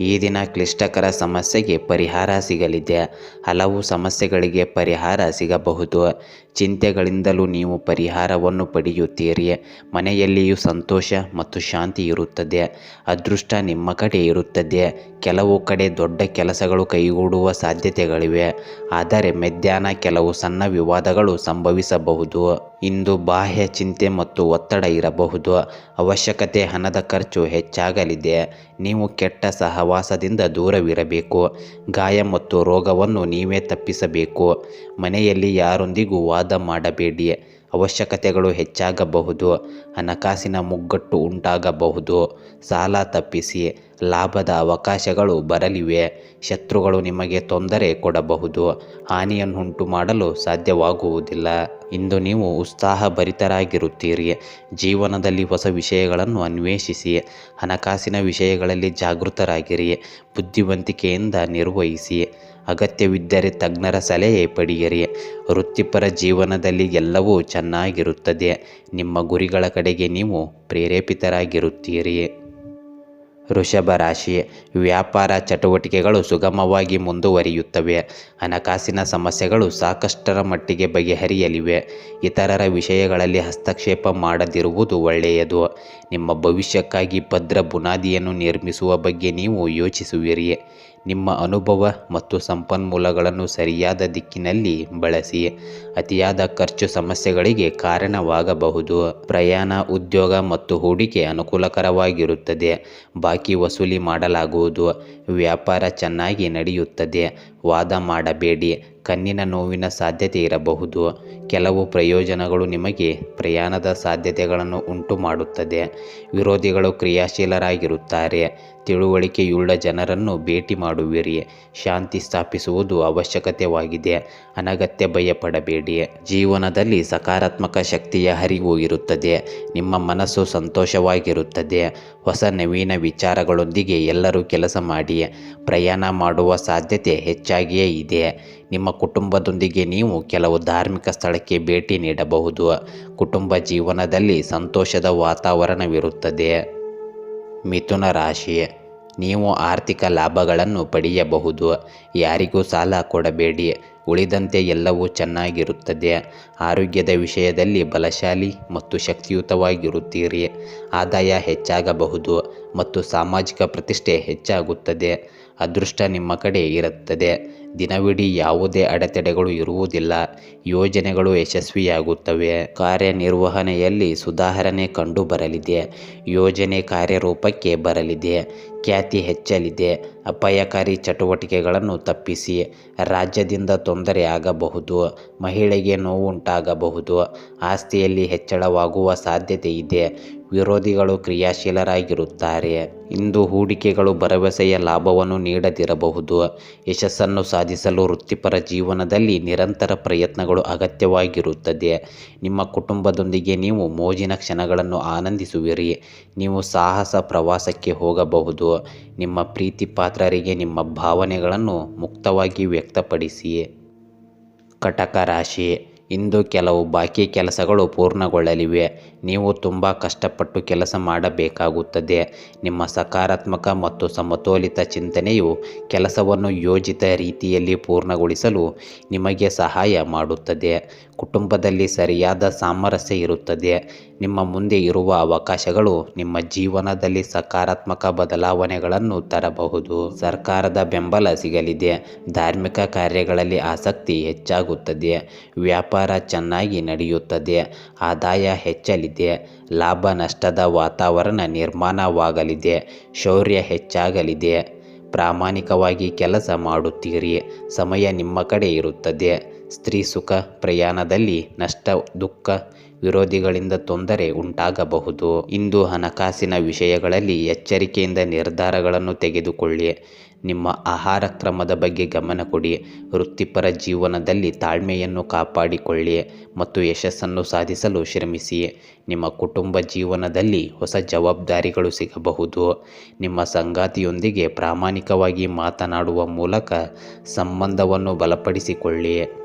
ಈ ದಿನ ಕ್ಲಿಷ್ಟಕರ ಸಮಸ್ಯೆಗೆ ಪರಿಹಾರ ಸಿಗಲಿದೆ. ಹಲವು ಸಮಸ್ಯೆಗಳಿಗೆ ಪರಿಹಾರ ಸಿಗಬಹುದು. ಚಿಂತೆಗಳಿಂದಲೂ ನೀವು ಪರಿಹಾರವನ್ನು ಪಡೆಯುತ್ತೀರಿ. ಮನೆಯಲ್ಲಿಯೂ ಸಂತೋಷ ಮತ್ತು ಶಾಂತಿ ಇರುತ್ತದೆ. ಅದೃಷ್ಟ ನಿಮ್ಮ ಕಡೆ ಇರುತ್ತದೆ. ಕೆಲವು ಕಡೆ ದೊಡ್ಡ ಕೆಲಸಗಳು ಕೈಗೂಡುವ ಸಾಧ್ಯತೆಗಳಿವೆ. ಆದರೆ ಮಧ್ಯಾಹ್ನ ಕೆಲವು ಸಣ್ಣ ವಿವಾದಗಳು ಸಂಭವಿಸಬಹುದು. ಇಂದು ಬಾಹ್ಯ ಚಿಂತೆ ಮತ್ತು ಒತ್ತಡ ಇರಬಹುದು. ಅವಶ್ಯಕತೆ ಹಣದ ಖರ್ಚು ಹೆಚ್ಚಾಗಲಿದೆ. ನೀವು ಕೆಟ್ಟ ಸಹವಾಸದಿಂದ ದೂರವಿರಬೇಕು. ಗಾಯ ಮತ್ತು ರೋಗವನ್ನು ನೀವೇ ತಪ್ಪಿಸಬೇಕು. ಮನೆಯಲ್ಲಿ ಯಾರೊಂದಿಗೂ ವಾದ ಮಾಡಬೇಡಿ. ಅವಶ್ಯಕತೆಗಳು ಹೆಚ್ಚಾಗಬಹುದು. ಹಣಕಾಸಿನ ಮುಗ್ಗಟ್ಟು ಉಂಟಾಗಬಹುದು. ಸಾಲ ತಪ್ಪಿಸಿ. ಲಾಭದ ಅವಕಾಶಗಳು ಬರಲಿವೆ. ಶತ್ರುಗಳು ನಿಮಗೆ ತೊಂದರೆ ಕೊಡಬಹುದು. ಹಾನಿಯನ್ನುಂಟು ಮಾಡಲು ಸಾಧ್ಯವಾಗುವುದಿಲ್ಲ. ಇಂದು ನೀವು ಉತ್ಸಾಹಭರಿತರಾಗಿರುತ್ತೀರಿ. ಜೀವನದಲ್ಲಿ ಹೊಸ ವಿಷಯಗಳನ್ನು ಅನ್ವೇಷಿಸಿ, ಹಣಕಾಸಿನ ವಿಷಯಗಳಲ್ಲಿ ಜಾಗೃತರಾಗಿರಿ, ಬುದ್ಧಿವಂತಿಕೆಯಿಂದ ನಿರ್ವಹಿಸಿ, ಅಗತ್ಯವಿದ್ದರೆ ತಜ್ಞರ ಸಲಹೆ ಪಡೆಯಿರಿ. ವೃತ್ತಿಪರ ಜೀವನದಲ್ಲಿ ಎಲ್ಲವೂ ಚೆನ್ನಾಗಿರುತ್ತದೆ. ನಿಮ್ಮ ಗುರಿಗಳ ಕಡೆಗೆ ನೀವು ಪ್ರೇರೇಪಿತರಾಗಿರುತ್ತೀರಿ. ವೃಷಭ ರಾಶಿ, ವ್ಯಾಪಾರ ಚಟುವಟಿಕೆಗಳು ಸುಗಮವಾಗಿ ಮುಂದುವರಿಯುತ್ತವೆ. ಹಣಕಾಸಿನ ಸಮಸ್ಯೆಗಳು ಸಾಕಷ್ಟರ ಮಟ್ಟಿಗೆ ಬಗೆಹರಿಯಲಿವೆ. ಇತರರ ವಿಷಯಗಳಲ್ಲಿ ಹಸ್ತಕ್ಷೇಪ ಮಾಡದಿರುವುದು ಒಳ್ಳೆಯದು. ನಿಮ್ಮ ಭವಿಷ್ಯಕ್ಕಾಗಿ ಭದ್ರ ಬುನಾದಿಯನ್ನು ನಿರ್ಮಿಸುವ ಬಗ್ಗೆ ನೀವು ಯೋಚಿಸುವಿರಿ. ನಿಮ್ಮ ಅನುಭವ ಮತ್ತು ಸಂಪನ್ಮೂಲಗಳನ್ನು ಸರಿಯಾದ ದಿಕ್ಕಿನಲ್ಲಿ ಬಳಸಿ. ಅತಿಯಾದ ಖರ್ಚು ಸಮಸ್ಯೆಗಳಿಗೆ ಕಾರಣವಾಗಬಹುದು. ಪ್ರಯಾಣ, ಉದ್ಯೋಗ ಮತ್ತು ಹೂಡಿಕೆ ಅನುಕೂಲಕರವಾಗಿರುತ್ತದೆ. ಬಾಕಿ ವಸೂಲಿ ಮಾಡಲಾಗುವುದು. ವ್ಯಾಪಾರ ಚೆನ್ನಾಗಿ ನಡೆಯುತ್ತದೆ. ವಾದ ಮಾಡಬೇಡಿ. ಕಣ್ಣಿನ ನೋವಿನ ಸಾಧ್ಯತೆ ಇರಬಹುದು. ಕೆಲವು ಪ್ರಯೋಜನಗಳು ನಿಮಗೆ ಪ್ರಯಾಣದ ಸಾಧ್ಯತೆಗಳನ್ನು ಉಂಟು ಮಾಡುತ್ತದೆ ವಿರೋಧಿಗಳು ಕ್ರಿಯಾಶೀಲರಾಗಿರುತ್ತಾರೆ. ತಿಳುವಳಿಕೆಯುಳ್ಳ ಜನರನ್ನು ಭೇಟಿ ಮಾಡುವಿರಿ. ಶಾಂತಿ ಸ್ಥಾಪಿಸುವುದು ಅವಶ್ಯಕತೆವಾಗಿದೆ ಅನಗತ್ಯ ಭಯಪಡಬೇಡಿ. ಜೀವನದಲ್ಲಿ ಸಕಾರಾತ್ಮಕ ಶಕ್ತಿಯ ಹರಿವು ಇರುತ್ತದೆ. ನಿಮ್ಮ ಮನಸ್ಸು ಸಂತೋಷವಾಗಿರುತ್ತದೆ. ಹೊಸ ನವೀನ ವಿಚಾರಗಳೊಂದಿಗೆ ಎಲ್ಲರೂ ಕೆಲಸ ಮಾಡಿ. ಪ್ರಯಾಣ ಮಾಡುವ ಸಾಧ್ಯತೆ ಹೆಚ್ಚಾಗಿಯೇ ಇದೆ. ನಿಮ್ಮ ಕುಟುಂಬದೊಂದಿಗೆ ನೀವು ಕೆಲವು ಧಾರ್ಮಿಕ ಸ್ಥಳಕ್ಕೆ ಭೇಟಿ ನೀಡಬಹುದು. ಕುಟುಂಬ ಜೀವನದಲ್ಲಿ ಸಂತೋಷದ ವಾತಾವರಣವಿರುತ್ತದೆ. ಮಿಥುನ ರಾಶಿ ನೀವು ಆರ್ಥಿಕ ಲಾಭಗಳನ್ನು ಪಡೆಯಬಹುದು. ಯಾರಿಗೂ ಸಾಲ ಕೊಡಬೇಡಿ. ಉಳಿದಂತೆ ಎಲ್ಲವೂ ಚೆನ್ನಾಗಿರುತ್ತದೆ. ಆರೋಗ್ಯದ ವಿಷಯದಲ್ಲಿ ಬಲಶಾಲಿ ಮತ್ತು ಶಕ್ತಿಯುತವಾಗಿರುತ್ತೀರಿ. ಆದಾಯ ಹೆಚ್ಚಾಗಬಹುದು ಮತ್ತು ಸಾಮಾಜಿಕ ಪ್ರತಿಷ್ಠೆ ಹೆಚ್ಚಾಗುತ್ತದೆ. ಅದೃಷ್ಟ ನಿಮ್ಮ ಕಡೆ ಇರುತ್ತದೆ. ದಿನವಿಡೀ ಯಾವುದೇ ಅಡೆತಡೆಗಳು ಇರುವುದಿಲ್ಲ. ಯೋಜನೆಗಳು ಯಶಸ್ವಿಯಾಗುತ್ತವೆ. ಕಾರ್ಯನಿರ್ವಹಣೆಯಲ್ಲಿ ಸುಧಾರಣೆ ಕಂಡುಬರಲಿದೆ. ಯೋಜನೆ ಕಾರ್ಯರೂಪಕ್ಕೆ ಬರಲಿದೆ. ಖ್ಯಾತಿ ಹೆಚ್ಚಲಿದೆ. ಅಪಾಯಕಾರಿ ಚಟುವಟಿಕೆಗಳನ್ನು ತಪ್ಪಿಸಿ ರಾಜ್ಯದಿಂದ ತೊಂದರೆ ಆಗಬಹುದು. ಮಹಿಳೆಗೆ ನೋವುಂಟಾಗಬಹುದು. ಆಸ್ತಿಯಲ್ಲಿ ಹೆಚ್ಚಳವಾಗುವ ಸಾಧ್ಯತೆ ಇದೆ. ವಿರೋಧಿಗಳು ಕ್ರಿಯಾಶೀಲರಾಗಿರುತ್ತಾರೆ. ಇಂದು ಹೂಡಿಕೆಗಳು ಭರವಸೆಯ ಲಾಭವನ್ನು ನೀಡದಿರಬಹುದು. ಯಶಸ್ಸನ್ನು ಸಾಧಿಸಲು ವೃತ್ತಿಪರ ಜೀವನದಲ್ಲಿ ನಿರಂತರ ಪ್ರಯತ್ನಗಳು ಅಗತ್ಯವಾಗಿರುತ್ತದೆ. ನಿಮ್ಮ ಕುಟುಂಬದೊಂದಿಗೆ ನೀವು ಮೋಜಿನ ಕ್ಷಣಗಳನ್ನು ಆನಂದಿಸುವಿರಿ. ನೀವು ಸಾಹಸ ಪ್ರವಾಸಕ್ಕೆ ಹೋಗಬಹುದು. ನಿಮ್ಮ ಪ್ರೀತಿ ಪಾತ್ರರಿಗೆ ನಿಮ್ಮ ಭಾವನೆಗಳನ್ನು ಮುಕ್ತವಾಗಿ ವ್ಯಕ್ತಪಡಿಸಿ. ಕಟಕ ರಾಶಿ. ಇಂದು ಕೆಲವು ಬಾಕಿ ಕೆಲಸಗಳು ಪೂರ್ಣಗೊಳ್ಳಲಿವೆ. ನೀವು ತುಂಬ ಕಷ್ಟಪಟ್ಟು ಕೆಲಸ ಮಾಡಬೇಕಾಗುತ್ತದೆ. ನಿಮ್ಮ ಸಕಾರಾತ್ಮಕ ಮತ್ತು ಸಮತೋಲಿತ ಚಿಂತನೆಯು ಕೆಲಸವನ್ನು ಯೋಜಿತ ರೀತಿಯಲ್ಲಿ ಪೂರ್ಣಗೊಳಿಸಲು ನಿಮಗೆ ಸಹಾಯ ಮಾಡುತ್ತದೆ. ಕುಟುಂಬದಲ್ಲಿ ಸರಿಯಾದ ಸಾಮರಸ್ಯ ಇರುತ್ತದೆ. ನಿಮ್ಮ ಮುಂದೆ ಇರುವ ಅವಕಾಶಗಳು ನಿಮ್ಮ ಜೀವನದಲ್ಲಿ ಸಕಾರಾತ್ಮಕ ಬದಲಾವಣೆಗಳನ್ನು ತರಬಹುದು. ಸರ್ಕಾರದ ಬೆಂಬಲ ಸಿಗಲಿದೆ. ಧಾರ್ಮಿಕ ಕಾರ್ಯಗಳಲ್ಲಿ ಆಸಕ್ತಿ ಹೆಚ್ಚಾಗುತ್ತದೆ. ವ್ಯಾಪಾರ ಚೆನ್ನಾಗಿ ನಡೆಯುತ್ತದೆ. ಆದಾಯ ಹೆಚ್ಚಲಿದೆ. ಲಾಭ ನಷ್ಟದ ವಾತಾವರಣ ನಿರ್ಮಾಣವಾಗಲಿದೆ. ಶೌರ್ಯ ಹೆಚ್ಚಾಗಲಿದೆ. ಪ್ರಾಮಾಣಿಕವಾಗಿ ಕೆಲಸ ಮಾಡುತ್ತೀರಿ. ಸಮಯ ನಿಮ್ಮ ಕಡೆ ಇರುತ್ತದೆ. ಸ್ತ್ರೀ ಸುಖ ಪ್ರಯಾಣದಲ್ಲಿ ನಷ್ಟ, ದುಃಖ ವಿರೋಧಿಗಳಿಂದ ತೊಂದರೆ ಉಂಟಾಗಬಹುದು. ಇಂದು ಹಣಕಾಸಿನ ವಿಷಯಗಳಲ್ಲಿ ಎಚ್ಚರಿಕೆಯಿಂದ ನಿರ್ಧಾರಗಳನ್ನು ತೆಗೆದುಕೊಳ್ಳಿ. ನಿಮ್ಮ ಆಹಾರ ಕ್ರಮದ ಬಗ್ಗೆ ಗಮನ ಕೊಡಿ. ವೃತ್ತಿಪರ ಜೀವನದಲ್ಲಿ ತಾಳ್ಮೆಯನ್ನು ಕಾಪಾಡಿಕೊಳ್ಳಿ ಮತ್ತು ಯಶಸ್ಸನ್ನು ಸಾಧಿಸಲು ಶ್ರಮಿಸಿ. ನಿಮ್ಮ ಕುಟುಂಬ ಜೀವನದಲ್ಲಿ ಹೊಸ ಜವಾಬ್ದಾರಿಗಳು ಸಿಗಬಹುದು. ನಿಮ್ಮ ಸಂಗಾತಿಯೊಂದಿಗೆ ಪ್ರಾಮಾಣಿಕವಾಗಿ ಮಾತನಾಡುವ ಮೂಲಕ ಸಂಬಂಧವನ್ನು ಬಲಪಡಿಸಿಕೊಳ್ಳಿ.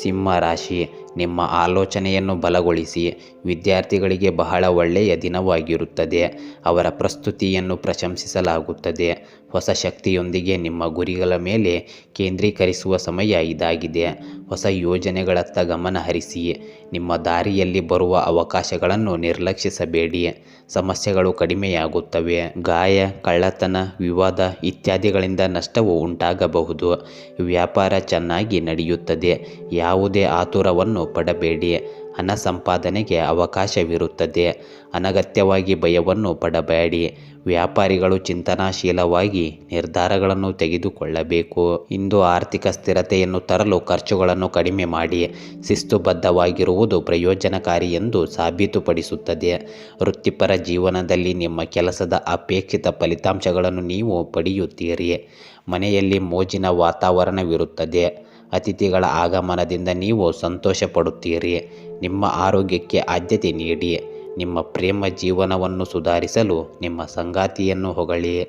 ಸಿಂಹ ರಾಶಿ ನಿಮ್ಮ ಆಲೋಚನೆಯನ್ನು ಬಲಗೊಳಿಸಿ ವಿದ್ಯಾರ್ಥಿಗಳಿಗೆ ಬಹಳ ಒಳ್ಳೆಯ ದಿನವಾಗಿರುತ್ತದೆ. ಅವರ ಪ್ರಸ್ತುತಿಯನ್ನು ಪ್ರಶಂಸಿಸಲಾಗುತ್ತದೆ. ಹೊಸ ಶಕ್ತಿಯೊಂದಿಗೆ ನಿಮ್ಮ ಗುರಿಗಳ ಮೇಲೆ ಕೇಂದ್ರೀಕರಿಸುವ ಸಮಯ ಇದಾಗಿದೆ. ಹೊಸ ಯೋಜನೆಗಳತ್ತ ಗಮನ ಹರಿಸಿ. ನಿಮ್ಮ ದಾರಿಯಲ್ಲಿ ಬರುವ ಅವಕಾಶಗಳನ್ನು ನಿರ್ಲಕ್ಷಿಸಬೇಡಿ. ಸಮಸ್ಯೆಗಳು ಕಡಿಮೆಯಾಗುತ್ತವೆ. ಗಾಯ, ಕಳ್ಳತನ, ವಿವಾದ ಇತ್ಯಾದಿಗಳಿಂದ ನಷ್ಟವು ಉಂಟಾಗಬಹುದು. ವ್ಯಾಪಾರ ಚೆನ್ನಾಗಿ ನಡೆಯುತ್ತದೆ. ಯಾವುದೇ ಆತುರವನ್ನು ಪಡಬೇಡಿ. ಹಣ ಸಂಪಾದನೆಗೆ ಅವಕಾಶವಿರುತ್ತದೆ. ಅನಗತ್ಯವಾಗಿ ಭಯವನ್ನು ಪಡಬೇಡಿ. ವ್ಯಾಪಾರಿಗಳು ಚಿಂತನಾಶೀಲವಾಗಿ ನಿರ್ಧಾರಗಳನ್ನು ತೆಗೆದುಕೊಳ್ಳಬೇಕು. ಇಂದು ಆರ್ಥಿಕ ಸ್ಥಿರತೆಯನ್ನು ತರಲು ಖರ್ಚುಗಳನ್ನು ಕಡಿಮೆ ಮಾಡಿ ಶಿಸ್ತುಬದ್ಧವಾಗಿರುವುದು ಪ್ರಯೋಜನಕಾರಿ ಎಂದು ಸಾಬೀತುಪಡಿಸುತ್ತದೆ. ವೃತ್ತಿಪರ ಜೀವನದಲ್ಲಿ ನಿಮ್ಮ ಕೆಲಸದ ಅಪೇಕ್ಷಿತ ಫಲಿತಾಂಶಗಳನ್ನು ನೀವು ಪಡೆಯುತ್ತೀರಿ. ಮನೆಯಲ್ಲಿ ಮೋಜಿನ ವಾತಾವರಣವಿರುತ್ತದೆ. ಅತಿಥಿಗಳ ಆಗಮನದಿಂದ ನೀವು ಸಂತೋಷ ಪಡುತ್ತೀರಿ ನಿಮ್ಮ ಆರೋಗ್ಯಕ್ಕೆ ಆದ್ಯತೆ ನೀಡಿ. ನಿಮ್ಮ ಪ್ರೇಮ ಜೀವನವನ್ನು ಸುಧಾರಿಸಲು ನಿಮ್ಮ ಸಂಗಾತಿಯನ್ನು ಹೊಗಳಿ.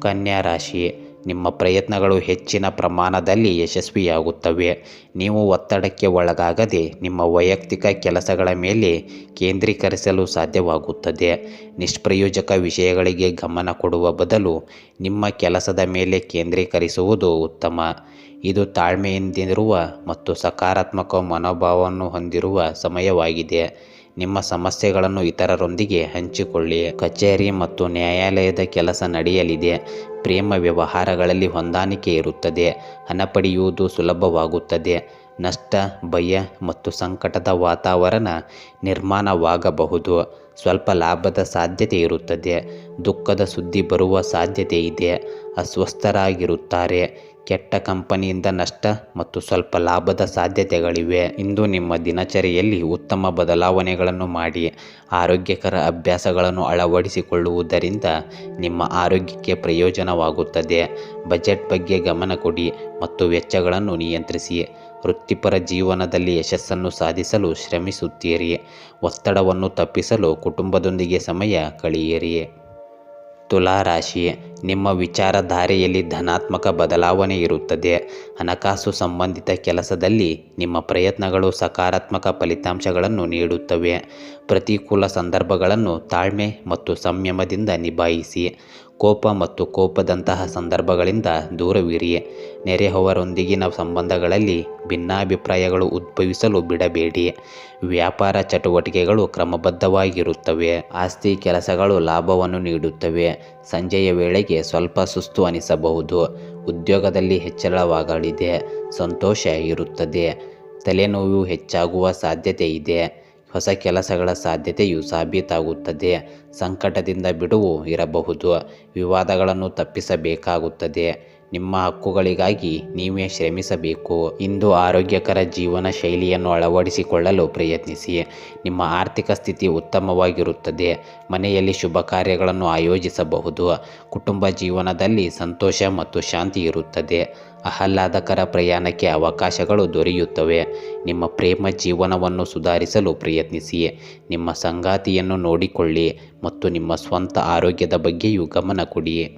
ಕನ್ಯಾ ರಾಶಿ, ನಿಮ್ಮ ಪ್ರಯತ್ನಗಳು ಹೆಚ್ಚಿನ ಪ್ರಮಾಣದಲ್ಲಿ ಯಶಸ್ವಿಯಾಗುತ್ತವೆ. ನೀವು ಒತ್ತಡಕ್ಕೆ ಒಳಗಾಗದೆ ನಿಮ್ಮ ವೈಯಕ್ತಿಕ ಕೆಲಸಗಳ ಮೇಲೆ ಕೇಂದ್ರೀಕರಿಸಲು ಸಾಧ್ಯವಾಗುತ್ತದೆ. ನಿಷ್ಪ್ರಯೋಜಕ ವಿಷಯಗಳಿಗೆ ಗಮನ ಕೊಡುವ ಬದಲು ನಿಮ್ಮ ಕೆಲಸದ ಮೇಲೆ ಕೇಂದ್ರೀಕರಿಸುವುದು ಉತ್ತಮ. ಇದು ತಾಳ್ಮೆಯಿಂದಿರುವ ಮತ್ತು ಸಕಾರಾತ್ಮಕ ಮನೋಭಾವವನ್ನು ಹೊಂದಿರುವ ಸಮಯವಾಗಿದೆ. ನಿಮ್ಮ ಸಮಸ್ಯೆಗಳನ್ನು ಇತರರೊಂದಿಗೆ ಹಂಚಿಕೊಳ್ಳಿ. ಕಚೇರಿ ಮತ್ತು ನ್ಯಾಯಾಲಯದ ಕೆಲಸ ನಡೆಯಲಿದೆ. ಪ್ರೇಮ ವ್ಯವಹಾರಗಳಲ್ಲಿ ಹೊಂದಾಣಿಕೆ ಇರುತ್ತದೆ. ಹಣ ಪಡೆಯುವುದು ಸುಲಭವಾಗುತ್ತದೆ. ನಷ್ಟ, ಭಯ ಮತ್ತು ಸಂಕಟದ ವಾತಾವರಣ ನಿರ್ಮಾಣವಾಗಬಹುದು. ಸ್ವಲ್ಪ ಲಾಭದ ಸಾಧ್ಯತೆ ಇರುತ್ತದೆ. ದುಃಖದ ಸುದ್ದಿ ಬರುವ ಸಾಧ್ಯತೆ ಇದೆ. ಅಸ್ವಸ್ಥರಾಗಿರುತ್ತಾರೆ. ಕೆಟ್ಟ ಕಂಪನಿಯಿಂದ ನಷ್ಟ ಮತ್ತು ಸ್ವಲ್ಪ ಲಾಭದ ಸಾಧ್ಯತೆಗಳಿವೆ. ಇಂದು ನಿಮ್ಮ ದಿನಚರಿಯಲ್ಲಿ ಉತ್ತಮ ಬದಲಾವಣೆಗಳನ್ನು ಮಾಡಿ ಆರೋಗ್ಯಕರ ಅಭ್ಯಾಸಗಳನ್ನು ಅಳವಡಿಸಿಕೊಳ್ಳುವುದರಿಂದ ನಿಮ್ಮ ಆರೋಗ್ಯಕ್ಕೆ ಪ್ರಯೋಜನವಾಗುತ್ತದೆ. ಬಜೆಟ್ ಬಗ್ಗೆ ಗಮನ ಕೊಡಿ ಮತ್ತು ವೆಚ್ಚಗಳನ್ನು ನಿಯಂತ್ರಿಸಿ. ವೃತ್ತಿಪರ ಜೀವನದಲ್ಲಿ ಯಶಸ್ಸನ್ನು ಸಾಧಿಸಲು ಶ್ರಮಿಸುತ್ತೀರಿ. ಒತ್ತಡವನ್ನು ತಪ್ಪಿಸಲು ಕುಟುಂಬದೊಂದಿಗೆ ಸಮಯ ಕಳೆಯಿರಿ. ತುಲಾರಾಶಿ ನಿಮ್ಮ ವಿಚಾರಧಾರೆಯಲ್ಲಿ ಧನಾತ್ಮಕ ಬದಲಾವಣೆ ಇರುತ್ತದೆ. ಹಣಕಾಸು ಸಂಬಂಧಿತ ಕೆಲಸದಲ್ಲಿ ನಿಮ್ಮ ಪ್ರಯತ್ನಗಳು ಸಕಾರಾತ್ಮಕ ಫಲಿತಾಂಶಗಳನ್ನು ನೀಡುತ್ತವೆ. ಪ್ರತಿಕೂಲ ಸಂದರ್ಭಗಳನ್ನು ತಾಳ್ಮೆ ಮತ್ತು ಸಂಯಮದಿಂದ ನಿಭಾಯಿಸಿ. ಕೋಪ ಮತ್ತು ಕೋಪದಂತಹ ಸಂದರ್ಭಗಳಿಂದ ದೂರವಿರಿ. ನೆರೆಹೊವರೊಂದಿಗಿನ ಸಂಬಂಧಗಳಲ್ಲಿ ಭಿನ್ನಾಭಿಪ್ರಾಯಗಳು ಉದ್ಭವಿಸಲು ಬಿಡಬೇಡಿ. ವ್ಯಾಪಾರ ಚಟುವಟಿಕೆಗಳು ಕ್ರಮಬದ್ಧವಾಗಿರುತ್ತವೆ. ಆಸ್ತಿ ಕೆಲಸಗಳು ಲಾಭವನ್ನು ನೀಡುತ್ತವೆ. ಸಂಜೆಯ ವೇಳೆಗೆ ಸ್ವಲ್ಪ ಸುಸ್ತು ಅನಿಸಬಹುದು. ಉದ್ಯೋಗದಲ್ಲಿ ಹೆಚ್ಚಳವಾಗಲಿದೆ. ಸಂತೋಷ ಇರುತ್ತದೆ. ತಲೆನೋವು ಹೆಚ್ಚಾಗುವ ಸಾಧ್ಯತೆ ಇದೆ. ಹೊಸ ಕೆಲಸಗಳ ಸಾಧ್ಯತೆಯು ಸಾಬೀತಾಗುತ್ತದೆ. ಸಂಕಟದಿಂದ ಬಿಡುವು ಇರಬಹುದು. ವಿವಾದಗಳನ್ನು ತಪ್ಪಿಸಬೇಕಾಗುತ್ತದೆ. ನಿಮ್ಮ ಹಕ್ಕುಗಳಿಗಾಗಿ ನೀವೇ ಶ್ರಮಿಸಬೇಕು. ಇಂದು ಆರೋಗ್ಯಕರ ಜೀವನ ಶೈಲಿಯನ್ನು ಅಳವಡಿಸಿಕೊಳ್ಳಲು ಪ್ರಯತ್ನಿಸಿ. ನಿಮ್ಮ ಆರ್ಥಿಕ ಸ್ಥಿತಿ ಉತ್ತಮವಾಗಿರುತ್ತದೆ. ಮನೆಯಲ್ಲಿ ಶುಭ ಕಾರ್ಯಗಳನ್ನು ಆಯೋಜಿಸಬಹುದು. ಕುಟುಂಬ ಜೀವನದಲ್ಲಿ ಸಂತೋಷ ಮತ್ತು ಶಾಂತಿ ಇರುತ್ತದೆ. ಆಹ್ಲಾದಕರ ಪ್ರಯಾಣಕ್ಕೆ ಅವಕಾಶಗಳು ದೊರೆಯುತ್ತವೆ. ನಿಮ್ಮ ಪ್ರೇಮ ಜೀವನವನ್ನು ಸುಧಾರಿಸಲು ಪ್ರಯತ್ನಿಸಿ. ನಿಮ್ಮ ಸಂಗಾತಿಯನ್ನು ನೋಡಿಕೊಳ್ಳಿ ಮತ್ತು ನಿಮ್ಮ ಸ್ವಂತ ಆರೋಗ್ಯದ ಬಗ್ಗೆಯೂ ಗಮನ ಕೊಡಿ.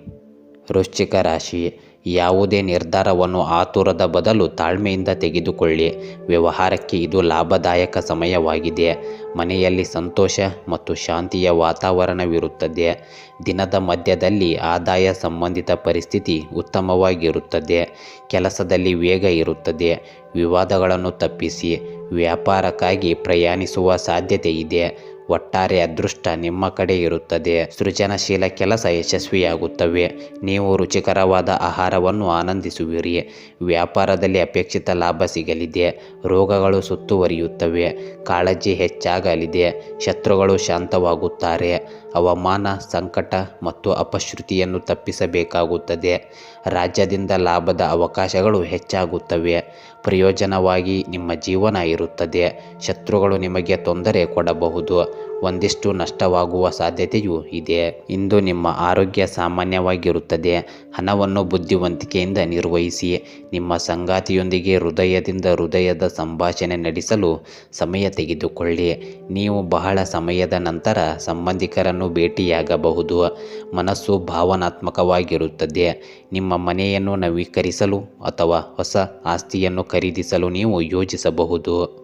ವೃಶ್ಚಿಕ ರಾಶಿ. ಯಾವುದೇ ನಿರ್ಧಾರವನ್ನು ಆತುರದ ಬದಲು ತಾಳ್ಮೆಯಿಂದ ತೆಗೆದುಕೊಳ್ಳಿ. ವ್ಯವಹಾರಕ್ಕೆ ಇದು ಲಾಭದಾಯಕ ಸಮಯವಾಗಿದೆ. ಮನೆಯಲ್ಲಿ ಸಂತೋಷ ಮತ್ತು ಶಾಂತಿಯ ವಾತಾವರಣವಿರುತ್ತದೆ. ದಿನದ ಮಧ್ಯದಲ್ಲಿ ಆದಾಯ ಸಂಬಂಧಿತ ಪರಿಸ್ಥಿತಿ ಉತ್ತಮವಾಗಿರುತ್ತದೆ. ಕೆಲಸದಲ್ಲಿ ವೇಗ ಇರುತ್ತದೆ. ವಿವಾದಗಳನ್ನು ತಪ್ಪಿಸಿ ವ್ಯಾಪಾರಕ್ಕಾಗಿ ಪ್ರಯಾಣಿಸುವ ಸಾಧ್ಯತೆ ಇದೆ. ಒಟ್ಟಾರೆ ಅದೃಷ್ಟ ನಿಮ್ಮ ಕಡೆ ಇರುತ್ತದೆ. ಸೃಜನಶೀಲ ಕೆಲಸ ಯಶಸ್ವಿಯಾಗುತ್ತವೆ. ನೀವು ರುಚಿಕರವಾದ ಆಹಾರವನ್ನು ಆನಂದಿಸುವಿರಿ. ವ್ಯಾಪಾರದಲ್ಲಿ ಅಪೇಕ್ಷಿತ ಲಾಭ ಸಿಗಲಿದೆ. ರೋಗಗಳು ಸುತ್ತುವರಿಯುತ್ತವೆ. ಕಾಳಜಿ ಹೆಚ್ಚಾಗಲಿದೆ. ಶತ್ರುಗಳು ಶಾಂತವಾಗುತ್ತಾರೆ. ಅವಮಾನ, ಸಂಕಟ ಮತ್ತು ಅಪಶ್ರುತಿಯನ್ನು ತಪ್ಪಿಸಬೇಕಾಗುತ್ತದೆ. ರಾಜ್ಯದಿಂದ ಲಾಭದ ಅವಕಾಶಗಳು ಹೆಚ್ಚಾಗುತ್ತವೆ. ಪ್ರಯೋಜನವಾಗಿ ನಿಮ್ಮ ಜೀವನ ಇರುತ್ತದೆ. ಶತ್ರುಗಳು ನಿಮಗೆ ತೊಂದರೆ ಕೊಡಬಹುದು. ಒಂದಿಷ್ಟು ನಷ್ಟವಾಗುವ ಸಾಧ್ಯತೆಯೂ ಇದೆ. ಇಂದು ನಿಮ್ಮ ಆರೋಗ್ಯ ಸಾಮಾನ್ಯವಾಗಿರುತ್ತದೆ. ಹಣವನ್ನು ಬುದ್ಧಿವಂತಿಕೆಯಿಂದ ನಿರ್ವಹಿಸಿ. ನಿಮ್ಮ ಸಂಗಾತಿಯೊಂದಿಗೆ ಹೃದಯದಿಂದ ಹೃದಯದ ಸಂಭಾಷಣೆ ನಡೆಸಲು ಸಮಯ ತೆಗೆದುಕೊಳ್ಳಿ. ನೀವು ಬಹಳ ಸಮಯದ ನಂತರ ಸಂಬಂಧಿಕರನ್ನು ಭೇಟಿಯಾಗಬಹುದು. ಮನಸ್ಸು ಭಾವನಾತ್ಮಕವಾಗಿರುತ್ತದೆ. ನಿಮ್ಮ ಮನೆಯನ್ನು ನವೀಕರಿಸಲು ಅಥವಾ ಹೊಸ ಆಸ್ತಿಯನ್ನು ಖರೀದಿಸಲು ನೀವು ಯೋಜಿಸಬಹುದು.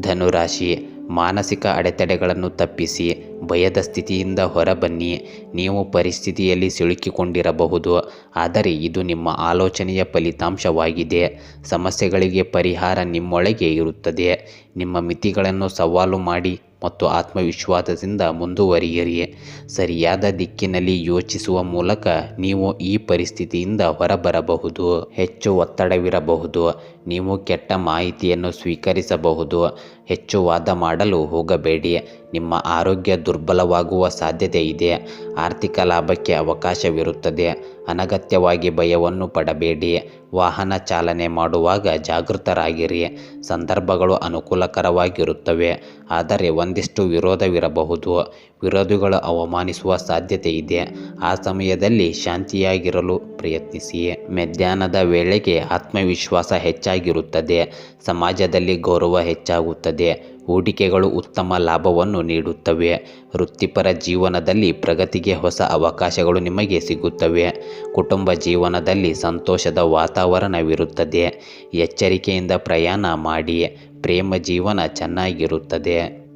ಧನುರಾಶಿ, ಮಾನಸಿಕ ಅಡೆತಡೆಗಳನ್ನು ತಪ್ಪಿಸಿ, ಭಯದ ಸ್ಥಿತಿಯಿಂದ ಹೊರಬನ್ನಿ. ನೀವು ಪರಿಸ್ಥಿತಿಯಲ್ಲಿ ಸಿಲುಕಿಕೊಂಡಿರಬಹುದು, ಆದರೆ ಇದು ನಿಮ್ಮ ಆಲೋಚನೆಯ ಫಲಿತಾಂಶವಾಗಿದೆ. ಸಮಸ್ಯೆಗಳಿಗೆ ಪರಿಹಾರ ನಿಮ್ಮೊಳಗೆ ಇರುತ್ತದೆ. ನಿಮ್ಮ ಮಿತಿಗಳನ್ನು ಸವಾಲು ಮಾಡಿ ಮತ್ತು ಆತ್ಮವಿಶ್ವಾಸದಿಂದ ಮುಂದುವರಿಯಿರಿ. ಸರಿಯಾದ ದಿಕ್ಕಿನಲ್ಲಿ ಯೋಚಿಸುವ ಮೂಲಕ ನೀವು ಈ ಪರಿಸ್ಥಿತಿಯಿಂದ ಹೊರಬರಬಹುದು. ಹೆಚ್ಚು ಒತ್ತಡವಿರಬಹುದು. ನೀವು ಕೆಟ್ಟ ಮಾಹಿತಿಯನ್ನು ಸ್ವೀಕರಿಸಬಹುದು. ಹೆಚ್ಚು ವಾದ ಮಾಡಲು ಹೋಗಬೇಡಿ. ನಿಮ್ಮ ಆರೋಗ್ಯ ದುರ್ಬಲವಾಗುವ ಸಾಧ್ಯತೆ ಇದೆ. ಆರ್ಥಿಕ ಲಾಭಕ್ಕೆ ಅವಕಾಶವಿರುತ್ತದೆ. ಅನಗತ್ಯವಾಗಿ ಭಯವನ್ನು ಪಡಬೇಡಿ. ವಾಹನ ಚಾಲನೆ ಮಾಡುವಾಗ ಜಾಗೃತರಾಗಿರಿ. ಸಂದರ್ಭಗಳು ಅನುಕೂಲಕರವಾಗಿರುತ್ತವೆ. ಆದರೆ ಒಂದಿಷ್ಟು ವಿರೋಧವಿರಬಹುದು. ವಿರೋಧಿಗಳು ಅವಮಾನಿಸುವ ಸಾಧ್ಯತೆ ಇದೆ. ಆ ಸಮಯದಲ್ಲಿ ಶಾಂತಿಯಾಗಿರಲು ಪ್ರಯತ್ನಿಸಿ. ಮಧ್ಯಾಹ್ನದ ವೇಳೆಗೆ ಆತ್ಮವಿಶ್ವಾಸ ಹೆಚ್ಚಾಗಿರುತ್ತದೆ. ಸಮಾಜದಲ್ಲಿ ಗೌರವ ಹೆಚ್ಚಾಗುತ್ತದೆ. ಹೂಡಿಕೆಗಳು ಉತ್ತಮ ಲಾಭವನ್ನು ನೀಡುತ್ತವೆ. ವೃತ್ತಿಪರ ಜೀವನದಲ್ಲಿ ಪ್ರಗತಿಗೆ ಹೊಸ ಅವಕಾಶಗಳು ನಿಮಗೆ ಸಿಗುತ್ತವೆ. ಕುಟುಂಬ ಜೀವನದಲ್ಲಿ ಸಂತೋಷದ ವಾತಾವರಣವಿರುತ್ತದೆ. ಎಚ್ಚರಿಕೆಯಿಂದ ಪ್ರಯಾಣ ಮಾಡಿ. ಪ್ರೇಮ ಜೀವನ ಚೆನ್ನಾಗಿರುತ್ತದೆ.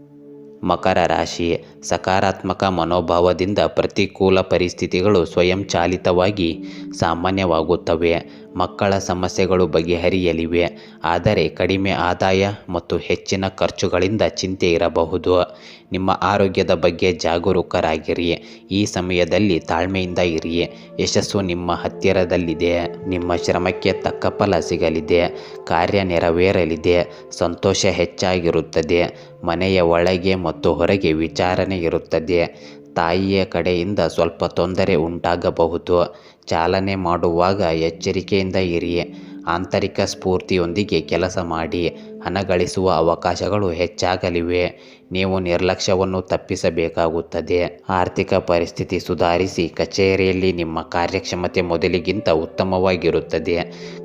ಮಕರ ರಾಶಿ. ಸಕಾರಾತ್ಮಕ ಮನೋಭಾವದಿಂದ ಪ್ರತಿಕೂಲ ಪರಿಸ್ಥಿತಿಗಳು ಸ್ವಯಂಚಾಲಿತವಾಗಿ ಸಾಮಾನ್ಯವಾಗುತ್ತವೆ. ಮಕ್ಕಳ ಸಮಸ್ಯೆಗಳು ಬಗೆಹರಿಯಲಿವೆ. ಆದರೆ ಕಡಿಮೆ ಆದಾಯ ಮತ್ತು ಹೆಚ್ಚಿನ ಖರ್ಚುಗಳಿಂದ ಚಿಂತೆ ಇರಬಹುದು. ನಿಮ್ಮ ಆರೋಗ್ಯದ ಬಗ್ಗೆ ಜಾಗರೂಕರಾಗಿರಿ. ಈ ಸಮಯದಲ್ಲಿ ತಾಳ್ಮೆಯಿಂದ ಇರಿ. ಯಶಸ್ಸು ನಿಮ್ಮ ಹತ್ತಿರದಲ್ಲಿದೆ. ನಿಮ್ಮ ಶ್ರಮಕ್ಕೆ ತಕ್ಕ ಫಲ ಸಿಗಲಿದೆ. ಕಾರ್ಯ ನೆರವೇರಲಿದೆ. ಸಂತೋಷ ಹೆಚ್ಚಾಗಿರುತ್ತದೆ. ಮನೆಯ ಒಳಗೆ ಮತ್ತು ಹೊರಗೆ ವಿಚಾರಣೆ ಇರುತ್ತದೆ. ತಾಯಿಯ ಕಡೆಯಿಂದ ಸ್ವಲ್ಪ ತೊಂದರೆ ಉಂಟಾಗಬಹುದು. ಚಾಲನೆ ಮಾಡುವಾಗ ಎಚ್ಚರಿಕೆಯಿಂದ ಇರಿ. ಆಂತರಿಕ ಸ್ಫೂರ್ತಿಯೊಂದಿಗೆ ಕೆಲಸ ಮಾಡಿ. ಹಣ ಗಳಿಸುವ ಅವಕಾಶಗಳು ಹೆಚ್ಚಾಗಲಿವೆ. ನೀವು ನಿರ್ಲಕ್ಷ್ಯವನ್ನು ತಪ್ಪಿಸಬೇಕಾಗುತ್ತದೆ. ಆರ್ಥಿಕ ಪರಿಸ್ಥಿತಿ ಸುಧಾರಿಸಿ ಕಚೇರಿಯಲ್ಲಿ ನಿಮ್ಮ ಕಾರ್ಯಕ್ಷಮತೆ ಮೊದಲಿಗಿಂತ ಉತ್ತಮವಾಗಿರುತ್ತದೆ.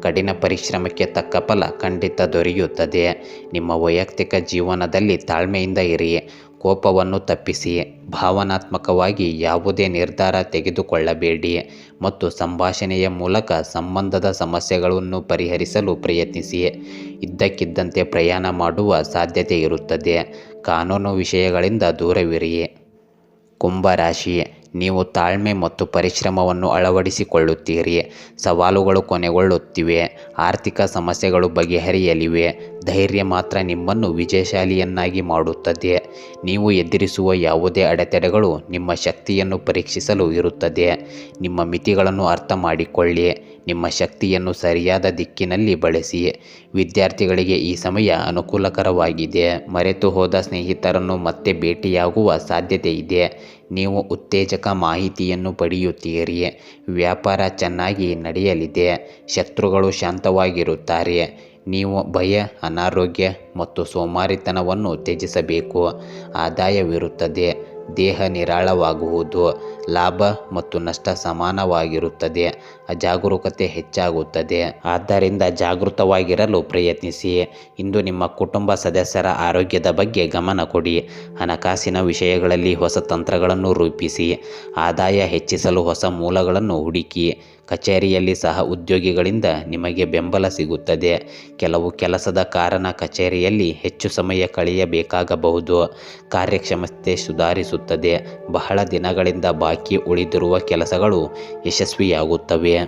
ಕಠಿಣ ಪರಿಶ್ರಮಕ್ಕೆ ತಕ್ಕ ಫಲ ಖಂಡಿತ ದೊರೆಯುತ್ತದೆ. ನಿಮ್ಮ ವೈಯಕ್ತಿಕ ಜೀವನದಲ್ಲಿ ತಾಳ್ಮೆಯಿಂದ ಇರಿ. ಕೋಪವನ್ನು ತಪ್ಪಿಸಿ, ಭಾವನಾತ್ಮಕವಾಗಿ ಯಾವುದೇ ನಿರ್ಧಾರ ತೆಗೆದುಕೊಳ್ಳಬೇಡಿ ಮತ್ತು ಸಂಭಾಷಣೆಯ ಮೂಲಕ ಸಂಬಂಧದ ಸಮಸ್ಯೆಗಳನ್ನು ಪರಿಹರಿಸಲು ಪ್ರಯತ್ನಿಸಿ. ಇದ್ದಕ್ಕಿದ್ದಂತೆ ಪ್ರಯಾಣ ಮಾಡುವ ಸಾಧ್ಯತೆ ಇರುತ್ತದೆ. ಕಾನೂನು ವಿಷಯಗಳಿಂದ ದೂರವಿರಿ. ಕುಂಭರಾಶಿ ನೀವು ತಾಳ್ಮೆ ಮತ್ತು ಪರಿಶ್ರಮವನ್ನು ಅಳವಡಿಸಿಕೊಳ್ಳುತ್ತೀರಿ. ಸವಾಲುಗಳು ಕೊನೆಗೊಳ್ಳುತ್ತಿವೆ. ಆರ್ಥಿಕ ಸಮಸ್ಯೆಗಳು ಬಗೆಹರಿಯಲಿವೆ. ಧೈರ್ಯ ಮಾತ್ರ ನಿಮ್ಮನ್ನು ವಿಜಯಶಾಲಿಯನ್ನಾಗಿ ಮಾಡುತ್ತದೆ. ನೀವು ಎದುರಿಸುವ ಯಾವುದೇ ಅಡೆತಡೆಗಳು ನಿಮ್ಮ ಶಕ್ತಿಯನ್ನು ಪರೀಕ್ಷಿಸಲು ಇರುತ್ತದೆ. ನಿಮ್ಮ ಮಿತಿಗಳನ್ನು ಅರ್ಥ ಮಾಡಿಕೊಳ್ಳಿ ನಿಮ್ಮ ಶಕ್ತಿಯನ್ನು ಸರಿಯಾದ ದಿಕ್ಕಿನಲ್ಲಿ ಬಳಸಿ. ವಿದ್ಯಾರ್ಥಿಗಳಿಗೆ ಈ ಸಮಯ ಅನುಕೂಲಕರವಾಗಿದೆ. ಮರೆತು ಹೋದ ಸ್ನೇಹಿತರನ್ನು ಮತ್ತೆ ಭೇಟಿಯಾಗುವ ಸಾಧ್ಯತೆ ಇದೆ. ನೀವು ಉತ್ತೇಜಕ ಮಾಹಿತಿಯನ್ನು ಪಡೆಯುತ್ತೀರಿ. ವ್ಯಾಪಾರ ಚೆನ್ನಾಗಿ ನಡೆಯಲಿದೆ. ಶತ್ರುಗಳು ಶಾಂತವಾಗಿರುತ್ತಾರೆ. ನೀವು ಭಯ, ಅನಾರೋಗ್ಯ ಮತ್ತು ಸೋಮಾರಿತನವನ್ನು ತ್ಯಜಿಸಬೇಕು. ಆದಾಯವಿರುತ್ತದೆ. ದೇಹ ನಿರಾಳವಾಗುವುದು. ಲಾಭ ಮತ್ತು ನಷ್ಟ ಸಮಾನವಾಗಿರುತ್ತದೆ. ಅಜಾಗರೂಕತೆ ಹೆಚ್ಚಾಗುತ್ತದೆ. ಆದ್ದರಿಂದ ಜಾಗೃತವಾಗಿರಲು ಪ್ರಯತ್ನಿಸಿ. ಇಂದು ನಿಮ್ಮ ಕುಟುಂಬ ಸದಸ್ಯರ ಆರೋಗ್ಯದ ಬಗ್ಗೆ ಗಮನ ಕೊಡಿ. ಹಣಕಾಸಿನ ವಿಷಯಗಳಲ್ಲಿ ಹೊಸ ತಂತ್ರಗಳನ್ನು ರೂಪಿಸಿ. ಆದಾಯ ಹೆಚ್ಚಿಸಲು ಹೊಸ ಮೂಲಗಳನ್ನು ಹುಡುಕಿ. ಕಚೇರಿಯಲ್ಲಿ ಸಹ ಉದ್ಯೋಗಿಗಳಿಂದ ನಿಮಗೆ ಬೆಂಬಲ ಸಿಗುತ್ತದೆ. ಕೆಲವು ಕೆಲಸದ ಕಾರಣ ಕಚೇರಿಯಲ್ಲಿ ಹೆಚ್ಚು ಸಮಯ ಕಳೆಯಬೇಕಾಗಬಹುದು. ಕಾರ್ಯಕ್ಷಮತೆ ಸುಧಾರಿಸುತ್ತದೆ. ಬಹಳ ದಿನಗಳಿಂದ ಬಾಕಿ ಉಳಿದಿರುವ ಕೆಲಸಗಳು ಯಶಸ್ವಿಯಾಗುತ್ತವೆ.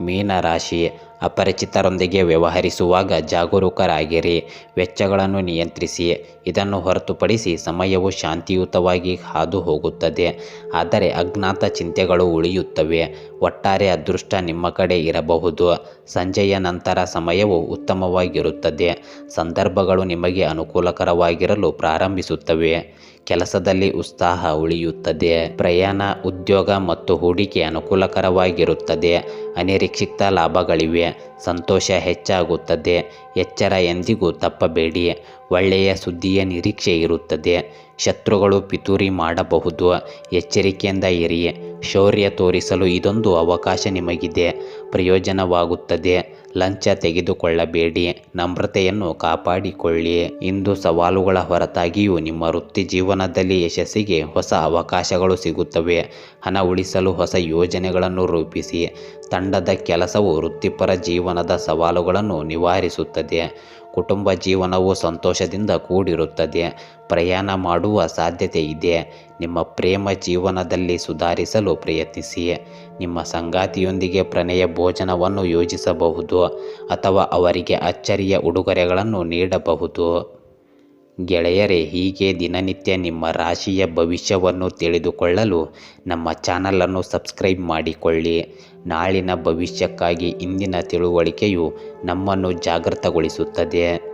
ಮೀನರಾಶಿ ಅಪರಿಚಿತರೊಂದಿಗೆ ವ್ಯವಹರಿಸುವಾಗ ಜಾಗರೂಕರಾಗಿರಿ, ವೆಚ್ಚಗಳನ್ನು ನಿಯಂತ್ರಿಸಿ, ಇದನ್ನು ಹೊರತುಪಡಿಸಿ ಸಮಯವು ಶಾಂತಿಯುತವಾಗಿ ಹಾದು ಹೋಗುತ್ತದೆ ಆದರೆ ಅಜ್ಞಾತ ಚಿಂತೆಗಳು ಉಳಿಯುತ್ತವೆ. ಒಟ್ಟಾರೆ ಅದೃಷ್ಟ ನಿಮ್ಮ ಕಡೆ ಇರಬಹುದು. ಸಂಜೆಯ ನಂತರ ಸಮಯವು ಉತ್ತಮವಾಗಿರುತ್ತದೆ. ಸಂದರ್ಭಗಳು ನಿಮಗೆ ಅನುಕೂಲಕರವಾಗಿರಲು ಪ್ರಾರಂಭಿಸುತ್ತವೆ. ಕೆಲಸದಲ್ಲಿ ಉತ್ಸಾಹ ಉಳಿಯುತ್ತದೆ. ಪ್ರಯಾಣ, ಉದ್ಯೋಗ ಮತ್ತು ಹೂಡಿಕೆ ಅನುಕೂಲಕರವಾಗಿರುತ್ತದೆ. ಅನಿರೀಕ್ಷಿತ ಲಾಭಗಳಿವೆ. ಸಂತೋಷ ಹೆಚ್ಚಾಗುತ್ತದೆ. ಎಚ್ಚರ ಎಂದಿಗೂ ತಪ್ಪಬೇಡಿ. ಒಳ್ಳೆಯ ಸುದ್ದಿಯ ನಿರೀಕ್ಷೆ ಇರುತ್ತದೆ. ಶತ್ರುಗಳು ಪಿತೂರಿ ಮಾಡಬಹುದು. ಎಚ್ಚರಿಕೆಯಿಂದ ಇರಿ. ಶೌರ್ಯ ತೋರಿಸಲು ಇದೊಂದು ಅವಕಾಶ ನಿಮಗಿದೆ. ಪ್ರಯೋಜನವಾಗುತ್ತದೆ. ಲಂಚ ತೆಗೆದುಕೊಳ್ಳಬೇಡಿ, ನಮ್ರತೆಯನ್ನು ಕಾಪಾಡಿಕೊಳ್ಳಿ. ಇಂದು ಸವಾಲುಗಳ ಹೊರತಾಗಿಯೂ ನಿಮ್ಮ ವೃತ್ತಿ ಜೀವನದಲ್ಲಿ ಯಶಸ್ಸಿಗೆ ಹೊಸ ಅವಕಾಶಗಳು ಸಿಗುತ್ತವೆ. ಹಣ ಉಳಿಸಲು ಹೊಸ ಯೋಜನೆಗಳನ್ನು ರೂಪಿಸಿ. ತಂಡದ ಕೆಲಸವು ವೃತ್ತಿಪರ ಜೀವನದ ಸವಾಲುಗಳನ್ನು ನಿವಾರಿಸುತ್ತದೆ. ಕುಟುಂಬ ಜೀವನವು ಸಂತೋಷದಿಂದ ಕೂಡಿರುತ್ತದೆ. ಪ್ರಯಾಣ ಮಾಡುವ ಸಾಧ್ಯತೆ ಇದೆ. ನಿಮ್ಮ ಪ್ರೇಮ ಜೀವನದಲ್ಲಿ ಸುಧಾರಿಸಲು ಪ್ರಯತ್ನಿಸಿ ನಿಮ್ಮ ಸಂಗಾತಿಯೊಂದಿಗೆ ಪ್ರಣಯ ಭೋಜನವನ್ನು ಯೋಜಿಸಬಹುದು ಅಥವಾ ಅವರಿಗೆ ಅಚ್ಚರಿಯ ಉಡುಗೊರೆಗಳನ್ನು ನೀಡಬಹುದು. ಗೆಳೆಯರೇ, ಹೀಗೆ ದಿನನಿತ್ಯ ನಿಮ್ಮ ರಾಶಿಯ ಭವಿಷ್ಯವನ್ನು ತಿಳಿದುಕೊಳ್ಳಲು ನಮ್ಮ ಚಾನಲನ್ನು ಸಬ್ಸ್ಕ್ರೈಬ್ ಮಾಡಿಕೊಳ್ಳಿ. ನಾಳಿನ ಭವಿಷ್ಯಕ್ಕಾಗಿ ಇಂದಿನ ತಿಳುವಳಿಕೆಯು ನಮ್ಮನ್ನು ಜಾಗೃತಗೊಳಿಸುತ್ತದೆ.